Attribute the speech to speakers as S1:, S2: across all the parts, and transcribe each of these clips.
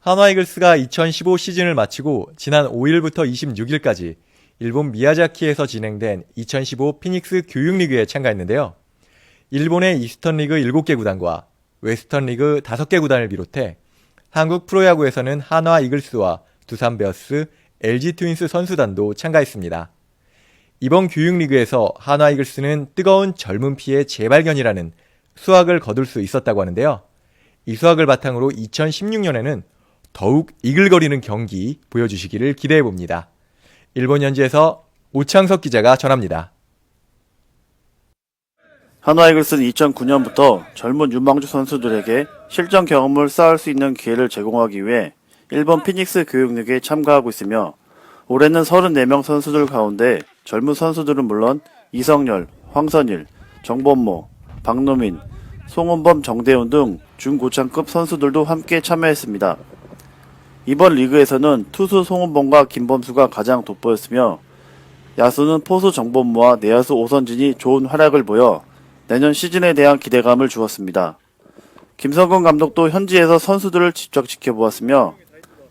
S1: 한화이글스가 2015 시즌을 마치고 지난 5일부터 26일까지 일본 미야자키에서 진행된 2015 피닉스 교육리그에 참가했는데요. 일본의 이스턴 리그 7개 구단과 웨스턴 리그 5개 구단을 비롯해 한국 프로야구에서는 한화 이글스와 두산 베어스, LG 트윈스 선수단도 참가했습니다. 이번 교육리그에서 한화 이글스는 뜨거운 젊은 피의 재발견이라는 수확을 거둘 수 있었다고 하는데요. 이 수확을 바탕으로 2016년에는 더욱 이글거리는 경기 보여주시기를 기대해 봅니다. 일본 현지에서 오창석 기자가 전합니다.
S2: 한화이글스는 2009년부터 젊은 유망주 선수들에게 실전 경험을 쌓을 수 있는 기회를 제공하기 위해 일본 피닉스 교육리그에 참가하고 있으며 올해는 34명 선수들 가운데 젊은 선수들은 물론 이성열, 황선일, 정범모, 박노민, 송은범, 정대훈 등 중고창급 선수들도 함께 참여했습니다. 이번 리그에서는 투수 송은범과 김범수가 가장 돋보였으며 야수는 포수 정범모와 내야수 오선진이 좋은 활약을 보여 내년 시즌에 대한 기대감을 주었습니다. 김성근 감독도 현지에서 선수들을 직접 지켜보았으며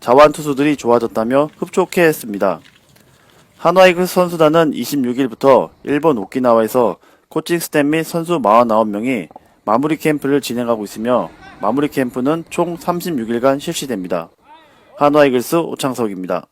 S2: 자완 투수들이 좋아졌다며 흡족해 했습니다. 한화이글스 선수단은 26일부터 일본 오키나와에서 코칭 스텝 및 선수 49명이 마무리 캠프를 진행하고 있으며 마무리 캠프는 총 36일간 실시됩니다. 한화 이글스 오창석입니다.